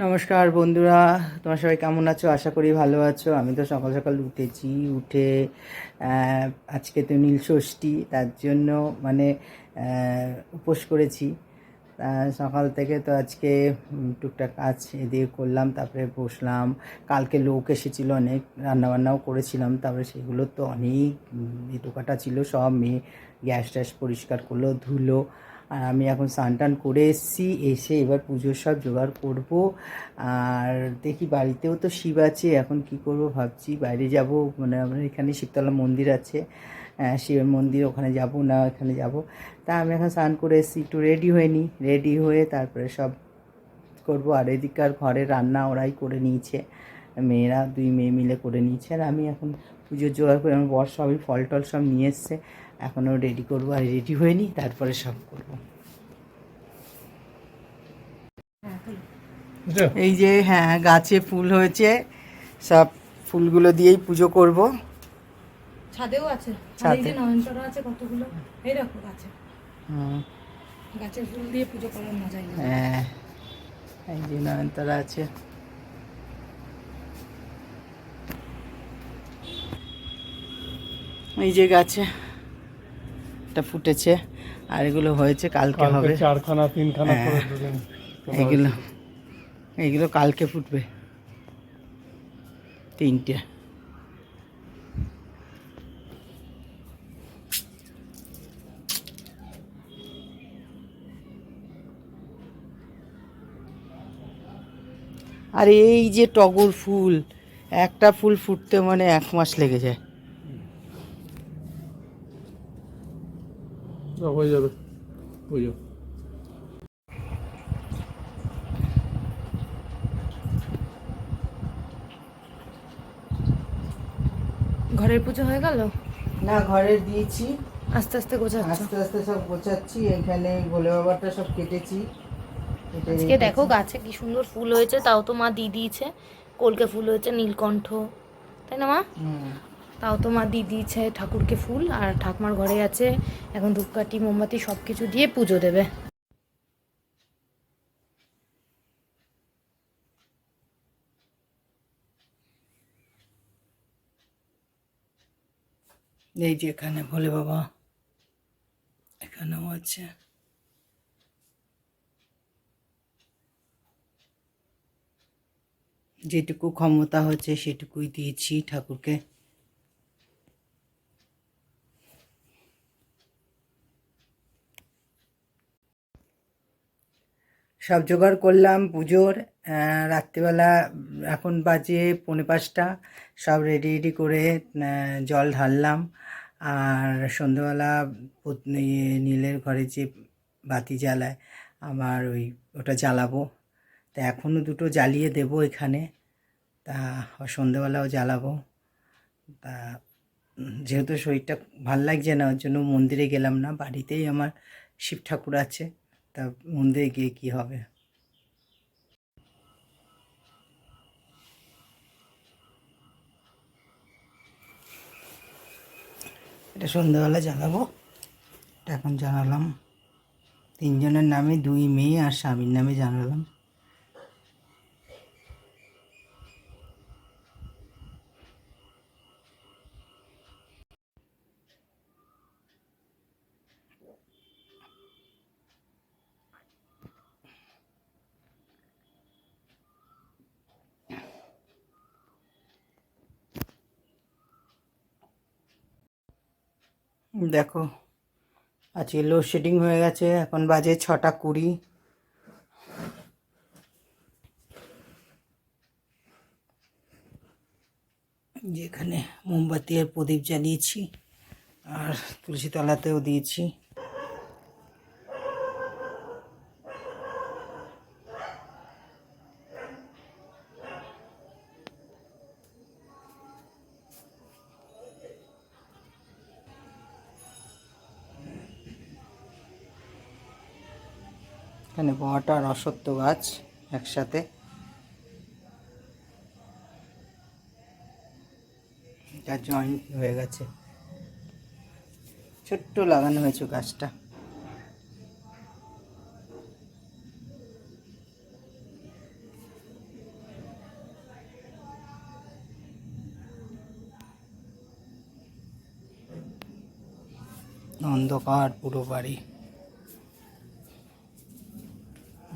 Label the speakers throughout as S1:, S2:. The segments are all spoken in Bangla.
S1: নমস্কার বন্ধুরা, তোমার সবাই কেমন আছো? আশা করি ভালো আছো। আমি তো সকাল সকাল উঠেছি, উঠে আজকে তো নীল ষষ্ঠী, তার জন্য মানে উপোস করেছি। সকাল থেকে তো আজকে টুকটাক কাজ এদিকে করলাম, তারপরে বসলাম। কালকে লোক এসেছিল অনেক, রান্নাবান্নাও করেছিলাম, তারপরে সেগুলো তো অনেক ইটোকাটা ছিল, সব মেয়ে গ্যাস ট্যাস পরিষ্কার করল, ধুলো আর আমি এখন স্নান টান করে এসেছি, এসে এবার পুজোর সব জোগাড় করব। আর দেখি বাড়িতেও তো শিব আছে, এখন কি করব ভাবছি। বাইরে যাব মানে আমার এখানে শিবতলা মন্দির আছে। শিবের মন্দির, ওখানে যাব না এখানে যাব। তা আমি এখন স্নান করে এসেছি, একটু রেডি হয়ে নিই রেডি হয়ে তারপরে সব করব। আর এদিককার ঘরে রান্না ওরাই করে নিয়েছে, মেয়েরা দুই মেয়ে মিলে করে নিয়েছে। আর আমি এখন পুজোর জোগাড় করে আমার বর সবই ফল টল সব নিয়ে এসছে। এখনও রেডি করব আর রেডি হয়ে নিই তারপরে সব করব। এই যে হ্যাঁ গাছে ফুল হয়েছে সব ফুলগুলো দিয়েই পুজো করব।
S2: ছাদেও আছে। এই
S1: ছাদে।
S2: যে নয়নতারা আছে কতগুলো এই দেখো গাছে।
S1: হুম,
S2: গাছের ফুল দিয়ে পুজো করার মজাই
S1: হ্যাঁ এই যে নয়নতারা আছে। এই যে গাছে এটা ফুটেছে আর এগুলো হয়েছে কালকে হবে।
S3: চারখানা তিনখানা
S1: হ্যাঁ। এগুলো এগুলো কালকে ফুটবে। তিনটে। আর এই যে টগর ফুল একটা ফুল ফুটতে মানে এক মাস লেগে যায়।
S3: সব হয়ে যাবে পুজো
S2: ঘরের পুজো হয়ে গেল?
S1: না ঘরে দিয়েছি।
S2: আস্তে আস্তে গোছাচ্ছ?
S1: আস্তে আস্তে সব গোছাচ্ছি এখানে ভোলে বাবাটা সব কেটেছি।
S2: আজকে দেখো গাছে কি সুন্দর ফুল হয়েছে তাও তো মা দিয়ে দিয়েছে। কলকে ফুল হয়েছে নীলকণ্ঠ। তাই না মা?
S1: হুম।
S2: তাও তো মা দিয়ে দিয়েছে ঠাকুরকে ফুল আর ঠাকুমার ঘরে আছে। এখন ধূপকাঠি, মোমবাতি সব কিছু দিয়ে পুজো দেবে।
S1: এই যে এখানে, ভোলে বাবা। এখানেও আছে। যেটুকু ক্ষমতা হচ্ছে সেটুকুই দিয়েছি ঠাকুরকে। সব জোগাড় করলাম পুজোর রাত্রিবেলা এখন বাজে পৌনে পাঁচটা, সব রেডি রেডি করে জল ঢাললাম। আর সন্ধ্যেবেলা ইয়ে নীলের ঘরে যে বাতি জ্বালায়, আমার ওই, ওটা জ্বালাবো। তা এখনও দুটো জ্বালিয়ে দেবো এখানে। তা সন্ধ্যেবেলাও জ্বালাবো। তা যেহেতু শরীরটা ভালো লাগছে না, ওর জন্য মন্দিরে গেলাম না, বাড়িতেই আমার শিব ঠাকুর আছে। তা মন্দিরে গিয়ে কী হবে? এটা সন্ধ্যাবেলা জ্বালাবো। এটা এখন জানালাম তিনজনের নামে দুই মেয়ে আর স্বামীর নামে জানালাম দেখো, আজকে লোডশেডিং হয়ে গেছে, এখন বাজে ছটা কুড়ি। যেখানে মোমবাতি আর প্রদীপ জ্বালিয়েছি, আর তুলসীতলাতেও দিয়েছি। এখানে বহাটা আর অসত্য গাছ একসাথে। এটা জয়েন্ট হয়ে গেছে। ছোট্ট লাগানো হয়েছে গাছটা। অন্ধকার পুরো বাড়ি।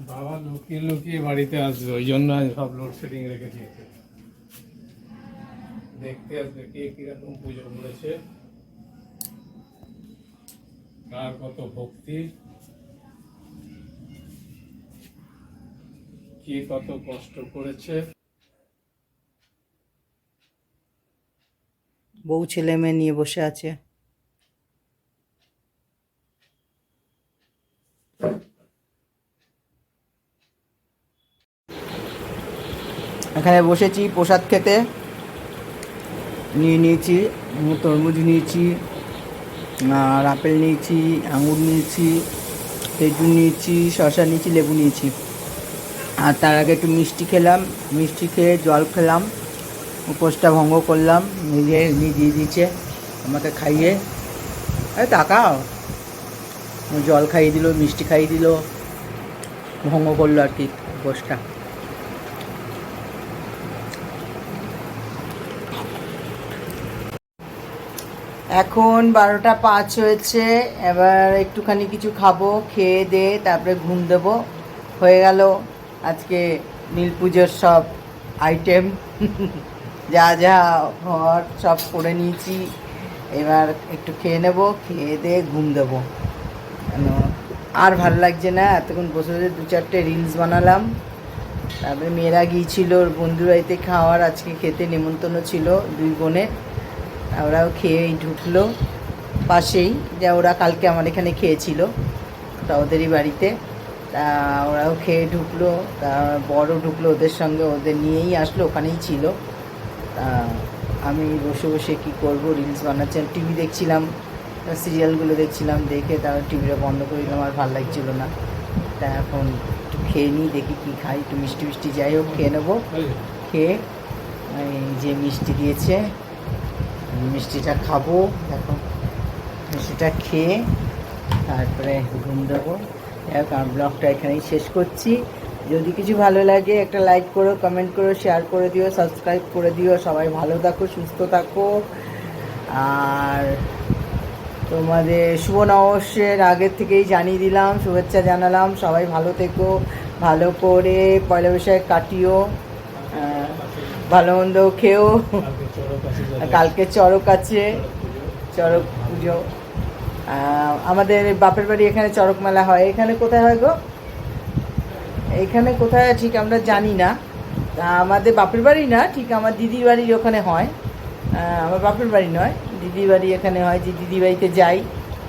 S3: বাবা লুকিয়ে লুকিয়ে বাড়িতে আসবে, ওই জন্য আজ সব লোডশেডিং রেখে দিয়েছে দেখতে আসবে কে কীরকম পুজো করেছে। কার কত ভক্তি। কে কত কষ্ট করেছে।
S1: বউ ছেলে মেয়ে নিয়ে বসে আছে। এখানে বসেছি, প্রসাদ খেতে। নিয়ে নিয়েছি, তরমুজ নিয়েছি আর আপেল নিয়েছি, আঙুর নিয়েছি, খেজুর নিয়েছি শশা নিয়েছি, লেবু নিয়েছি। আর তার আগে একটু মিষ্টি খেলাম, মিষ্টি খেয়ে জল খেলাম, উপোসটা ভঙ্গ করলাম, নিজে দিয়ে দিয়েছে আমাকে খাইয়ে। আরে তাকাও। জল খাইয়ে দিল, মিষ্টি খাইয়ে দিল, ভঙ্গ করল আর কি উপোসটা। এখন বারোটা পাঁচ হয়েছে, এবার একটুখানি কিছু খাব, খেয়ে দে তারপরে ঘুম দেবো। হয়ে গেল আজকে নীল পুজোর সব আইটেম যা যা ঘর সব করে নিয়েছি, এবার একটু খেয়ে নেব, খেয়ে দিয়ে ঘুম দেবো। কেন? আর ভালো লাগছে না, এতক্ষণ বসে বসে দু চারটে রিলস বানালাম। তারপরে মেয়েরা গিয়েছিল ওর বন্ধুর বাড়িতে খাওয়ার, আজকে খেতে নেমন্তন্ন ছিল দুই বোনের। ওরাও খেয়েই ঢুকলো পাশেই যা ওরা কালকে আমার এখানে খেয়েছিল তা ওদেরই বাড়িতে। তা ওরাও খেয়ে ঢুকলো তা বড় ঢুকলো ওদের সঙ্গে ওদের নিয়েই আসলো ওখানেই ছিল। তা আমি বসে বসে কি করব রিলস বানাচ্ছি টিভি দেখছিলাম সিরিয়ালগুলো দেখছিলাম দেখে তারপর টিভিটা বন্ধ করে দিলাম আর ভালো লাগছিল না। তা এখন একটু খেয়ে নিই দেখি কী খাই একটু মিষ্টি মিষ্টি যাই হোক খেয়ে নেব। খেয়ে যে মিষ্টি দিয়েছে মিষ্টিটা খাব, দেখো। মিষ্টিটা খেয়ে তারপরে ঘুম দেবো। যাই হোক আমার ব্লগটা এখানেই শেষ করছি। যদি কিছু ভালো লাগে, একটা লাইক করো কমেন্ট করো শেয়ার করে দিও সাবস্ক্রাইব করে দিও। সবাই ভালো থাকো, সুস্থ থাকো। আর তোমাদের শুভ নববর্ষের আগের থেকেই জানিয়ে দিলাম, শুভেচ্ছা জানালাম। সবাই ভালো থেকো, ভালো করে পয়লা বৈশাখ কাটিও ভালো মন্দ খেও।
S3: কালকে চড়ক আছে
S1: চড়ক
S3: পুজো।
S1: আমাদের বাপের বাড়ি এখানে চড়ক মেলা হয়। এখানে কোথায় হয় গো? এখানে কোথায় ঠিক আমরা জানি না। আমাদের বাপের বাড়ি না, ঠিক আমার দিদির বাড়ির ওখানে হয়। আমার বাপের বাড়ি নয়। দিদির বাড়ি এখানে হয় যে দিদির বাড়িতে যাই,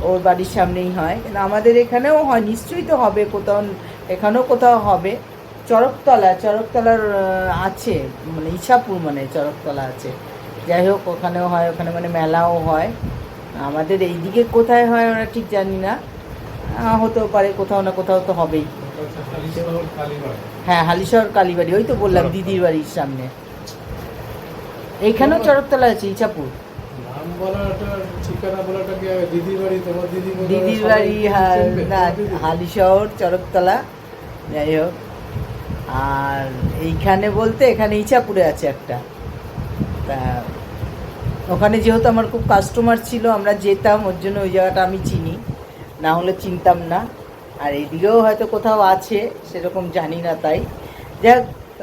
S1: ওর বাড়ির সামনেই হয়। কিন্তু আমাদের এখানেও হয়, নিশ্চয়ই তো হবে কোথাও, এখানেও কোথাও হবে। চরকতলা, চরকতলার আছে মানে ইছাপুর মানে চরকতলা আছে। যাই হোক ওখানেও হয় ওখানে মানে মেলাও হয়। আমাদের এইদিকে কোথায় হয় ওরা ঠিক জানি না। হতেও পারে কোথাও না কোথাও তো হবেই। হ্যাঁ হালিশহর কালীবাড়ি ওই তো বললাম দিদির বাড়ির সামনে। এইখানেও চরকতলা আছে
S3: আগে দিদির বাড়ি? তোমার দিদি
S1: দিদির বাড়ি হা-
S3: চিনবে?
S1: না হালিশহর চরকতলা যাই হোক। আর এইখানে বলতে এখানে ইছাপুরে আছে একটা। তা ওখানে যেহেতু আমার খুব কাস্টমার ছিল, আমরা যেতাম, ওর জন্য ওই জায়গাটা আমি চিনি। না হলে চিনতাম না। আর এদিকেও হয়তো কোথাও আছে, সেরকম জানি না তাই। যাক,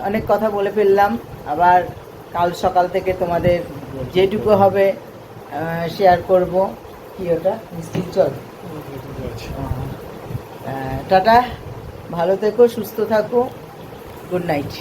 S1: অনেক কথা বলে ফেললাম। আবার কাল সকাল থেকে তোমাদের যেটুকু হবে শেয়ার করব। কি ওটা? মিষ্টির চল। টাটা। ভালো থেকো, সুস্থ থাকো। Good night